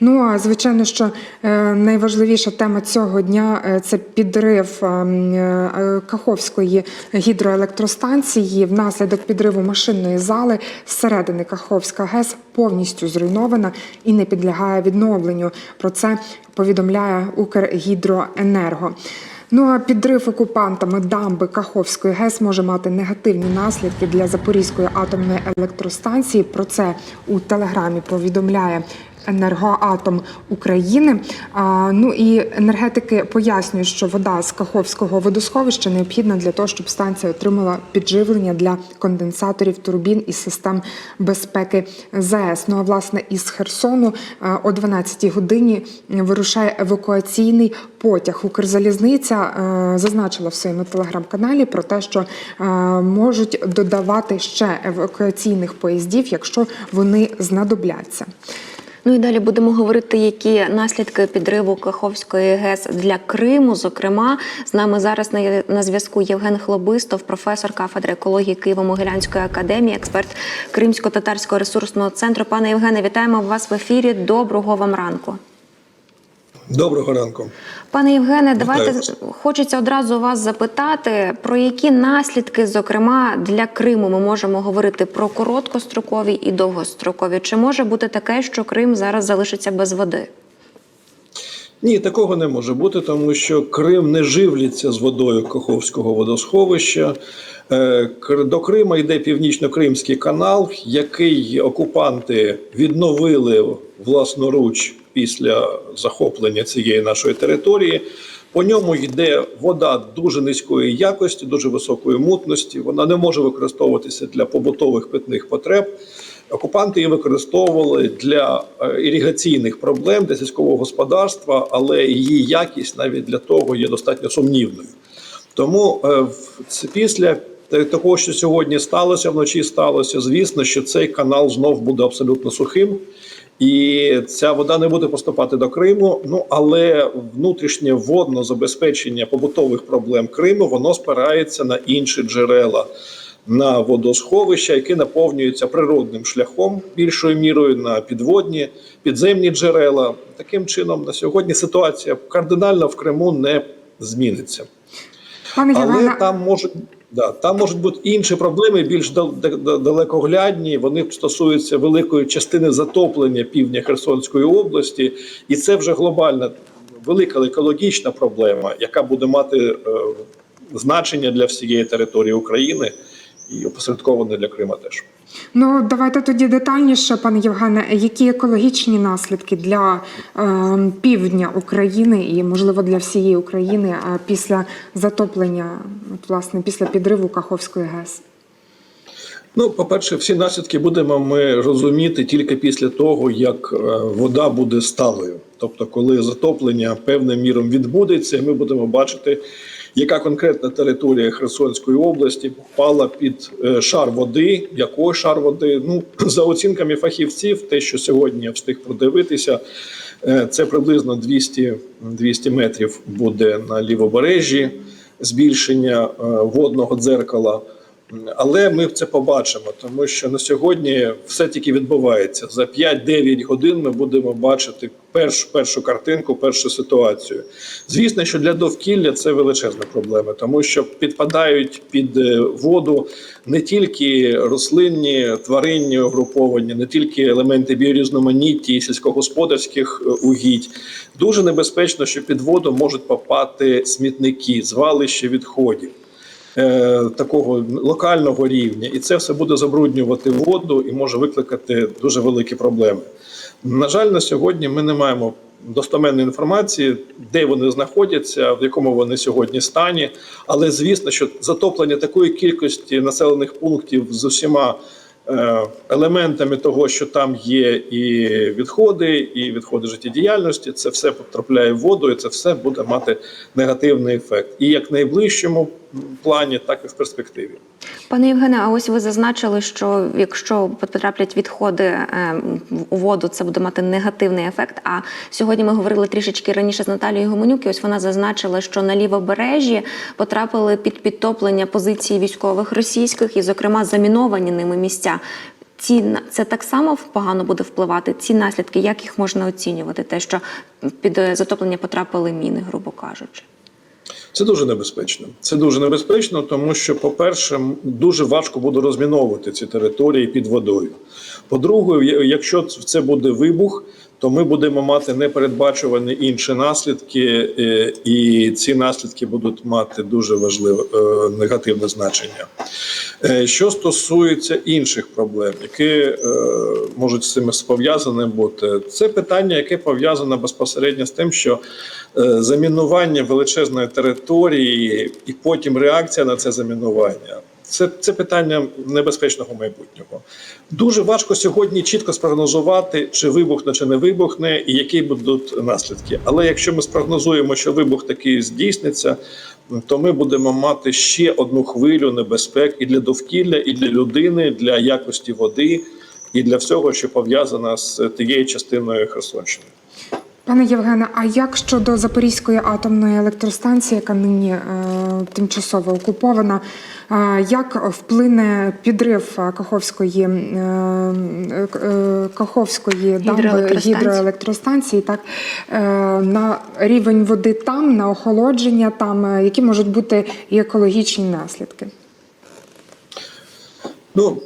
Ну а звичайно, що е, найважливіша тема цього дня е, це підрив е, м, е, Каховської гідроелектростанції. Внаслідок підриву машинної зали зсередини Каховська ГЕС повністю зруйнована і не підлягає відновленню. Про це повідомляє Укргідроенерго. Ну а підрив окупантами дамби Каховської ГЕС може мати негативні наслідки для Запорізької атомної електростанції. Про це у телеграмі повідомляє. Енергоатом України. А, ну і енергетики пояснюють, що вода з Каховського водосховища необхідна для того, щоб станція отримала підживлення для конденсаторів турбін і систем безпеки ЗАЕС. Ну а власне із Херсону о 12-й годині вирушає евакуаційний потяг. Укрзалізниця зазначила в своєму телеграм-каналі про те, що можуть додавати ще евакуаційних поїздів, якщо вони знадобляться. Ну і далі будемо говорити, які наслідки підриву Каховської ГЕС для Криму. Зокрема, з нами зараз на, на зв'язку Євген Хлобистов, професор кафедри екології Києво-Могилянської академії, експерт Кримсько-татарського ресурсного центру. Пане Євгене, вітаємо вас в ефірі. Доброго вам ранку. Доброго ранку. Пане Євгене, давайте вас. хочеться одразу вас запитати, про які наслідки, зокрема для Криму, ми можемо говорити про короткострокові і довгострокові. Чи може бути таке, що Крим зараз залишиться без води? Ні, такого не може бути, тому що Крим не живляться з водою Каховського водосховища. Е, До Крима йде північно-кримський канал, який окупанти відновили власноруч після захоплення цієї нашої території. По ньому йде вода дуже низької якості, дуже високої мутності. Вона не може використовуватися для побутових питних потреб. Окупанти її використовували для е, іригаційних проблем для сільського господарства, але її якість навіть для того є достатньо сумнівною. Тому е, після того, що сьогодні сталося, вночі сталося, звісно, що цей канал знов буде абсолютно сухим. І ця вода не буде поступати до Криму. Ну але внутрішнє водне забезпечення побутових проблем Криму воно спирається на інші джерела, на водосховища, які наповнюються природним шляхом більшою мірою на підводні, підземні джерела. Таким чином, на сьогодні ситуація кардинально в Криму не зміниться. Пане Але Євгене, там можуть да, там можуть бути інші проблеми, більш дал- да- да- далекоглядні. Вони стосуються великої частини затоплення півдня Херсонської області, і це вже глобальна велика екологічна проблема, яка буде мати е, значення для всієї території України і опосередковано для Крима теж. Ну, давайте тоді детальніше, пане Євгене, які екологічні наслідки для е, півдня України і, можливо, для всієї України е, після затоплення, от, власне, після підриву Каховської ГЕС? Ну, по-перше, всі наслідки будемо ми розуміти тільки після того, як е, вода буде сталою. Тобто, коли затоплення певним міром відбудеться, ми будемо бачити, яка конкретна територія Херсонської області попала під е, шар води, Якої шар води. Ну, за оцінками фахівців, те, що сьогодні я встиг продивитися, е, це приблизно 200, 200 метрів буде на лівобережжі збільшення е, водного дзеркала. Але ми це побачимо, тому що на сьогодні все тільки відбувається. За 5-9 годин ми будемо бачити першу, першу картинку, першу ситуацію. Звісно, що для довкілля це величезна проблема, тому що підпадають під е, воду не тільки рослинні, тваринні угруповання, не тільки елементи біорізноманітті і сільськогосподарських е, угідь. Дуже небезпечно, що під воду можуть попати смітники, звалища відходів е, такого локального рівня, і це все буде забруднювати воду і може викликати дуже великі проблеми. На жаль, на сьогодні ми не маємо достоменної інформації, де вони знаходяться, в якому вони сьогодні стані. Але звісно, що затоплення такої кількості населених пунктів з усіма е, елементами того, що там є і відходи, і відходи життєдіяльності, це все потрапляє в воду, і це все буде мати негативний ефект. І як найближчому плані, так і в перспективі. Пане Євгене, а ось ви зазначили, що якщо потраплять відходи е, у воду, це буде мати негативний ефект. А сьогодні ми говорили трішечки раніше з Наталією Гомонюк, і ось вона зазначила, що на лівобережжі потрапили під підтоплення позиції військових російських і, зокрема, заміновані ними місця. Ці це так само погано буде впливати. Ці наслідки, як їх можна оцінювати? Те, що під е, затоплення потрапили міни, грубо кажучи. Це дуже небезпечно. Це дуже небезпечно, тому що, по-перше, дуже важко буде розміновувати ці території під водою. По-друге, якщо це буде вибух, то ми будемо мати непередбачувані інші наслідки, е, і ці наслідки будуть мати дуже важливе е, негативне значення. Е, Що стосується інших проблем, які можуть з цим пов'язані бути, це питання, яке пов'язане безпосередньо з тим, що замінування величезної території і потім реакція на це замінування. Це, це питання небезпечного майбутнього. Дуже важко сьогодні чітко спрогнозувати, чи вибухне, чи не вибухне, і які будуть наслідки. Але якщо ми спрогнозуємо, що вибух такий здійсниться, то ми будемо мати ще одну хвилю небезпек і для довкілля, і для людини, для якості води, і для всього, що пов'язано з тією частиною Херсонщини. Пане Євгене, а як щодо Запорізької атомної електростанції, яка нині е, тимчасово окупована, як вплине підрив Каховської, е, е, Каховської дамби Гідроелектростанції. так е, на рівень води там, на охолодження там, які можуть бути і екологічні наслідки? Ну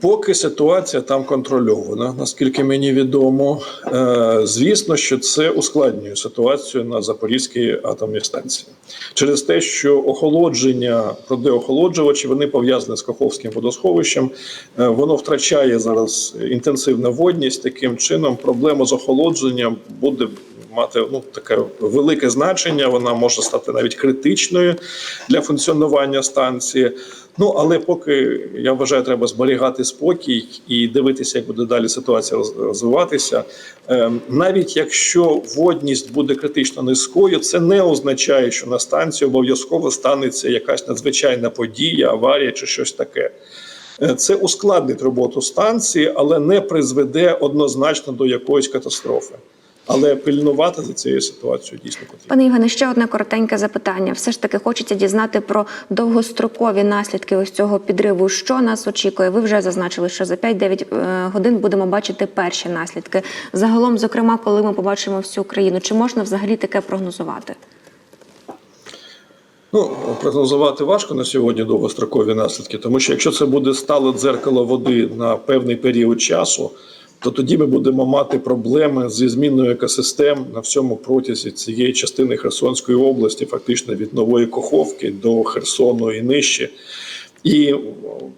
поки ситуація там контрольована, наскільки мені відомо. Е, Звісно, що це ускладнює ситуацію на Запорізькій атомній станції через те, що охолодження продеохолоджувачі вони пов'язані з Каховським водосховищем. Е, Воно втрачає зараз інтенсивну водність. Таким чином, проблема з охолодженням буде мати ну таке велике значення. Вона може стати навіть критичною для функціонування станції. Ну але поки я вважаю, треба зберігати спокій і дивитися, як буде далі ситуація розвиватися. Ем, Навіть якщо водність буде критично низькою, це не означає, що на станції обов'язково станеться якась надзвичайна подія, аварія чи щось таке. Е, Це ускладнить роботу станції, але не призведе однозначно до якоїсь катастрофи. Але пильнувати за цією ситуацією дійсно потрібно. Пане Євгене, ще одне коротеньке запитання. Все ж таки хочеться дізнати про довгострокові наслідки ось цього підриву. Що нас очікує? Ви вже зазначили, що за 5-9 е, годин будемо бачити перші наслідки. Загалом, зокрема, коли ми побачимо всю країну, чи можна взагалі таке прогнозувати? Ну, прогнозувати важко на сьогодні довгострокові наслідки, тому що якщо це буде стале дзеркало води на певний період часу, то тоді ми будемо мати проблеми зі зміною екосистем на всьому протязі цієї частини Херсонської області, фактично від Нової Коховки до Херсону і нижче. І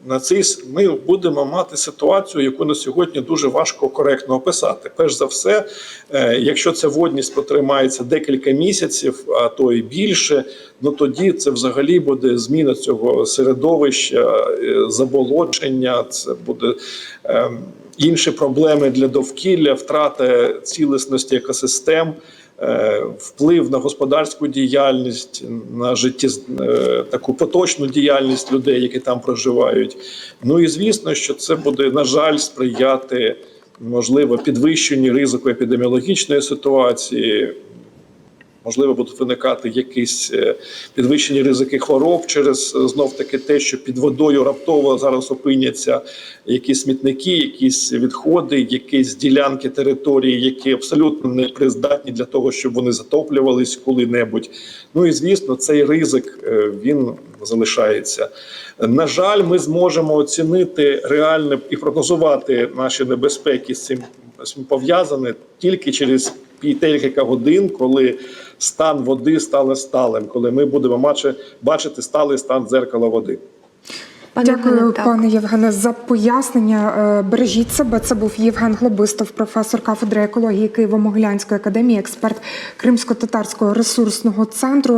на цей ми будемо мати ситуацію, яку на сьогодні дуже важко коректно описати. Перш за все, е, якщо ця водність протримається декілька місяців, а то і більше, ну тоді це взагалі буде зміна цього середовища, е, заболодження, це буде. ем, Інші проблеми для довкілля, втрата цілісності екосистем, е, вплив на господарську діяльність, на житті е, таку поточну діяльність людей, які там проживають. Ну і звісно, що це буде на жаль сприяти можливо підвищенню ризику епідеміологічної ситуації. Можливо, будуть виникати якісь е, підвищені ризики хвороб через е, знов таки те, що під водою раптово зараз опиняться якісь смітники, якісь відходи, якісь ділянки території, які абсолютно не придатні для того, щоб вони затоплювались коли-небудь. Ну і звісно, цей ризик е, він залишається. На жаль, ми зможемо оцінити реально і прогнозувати наші небезпеки з цим пов'язане тільки через пі- декілька годин, коли стан води стане сталим, коли ми будемо бачити сталий стан дзеркала води. Пане Дякую, Євгене, так. пане Євгене, за пояснення. Е, Бережіть себе. Це був Євген Глобистов, професор кафедри екології Києво-Могилянської академії, експерт Кримсько-татарського ресурсного центру.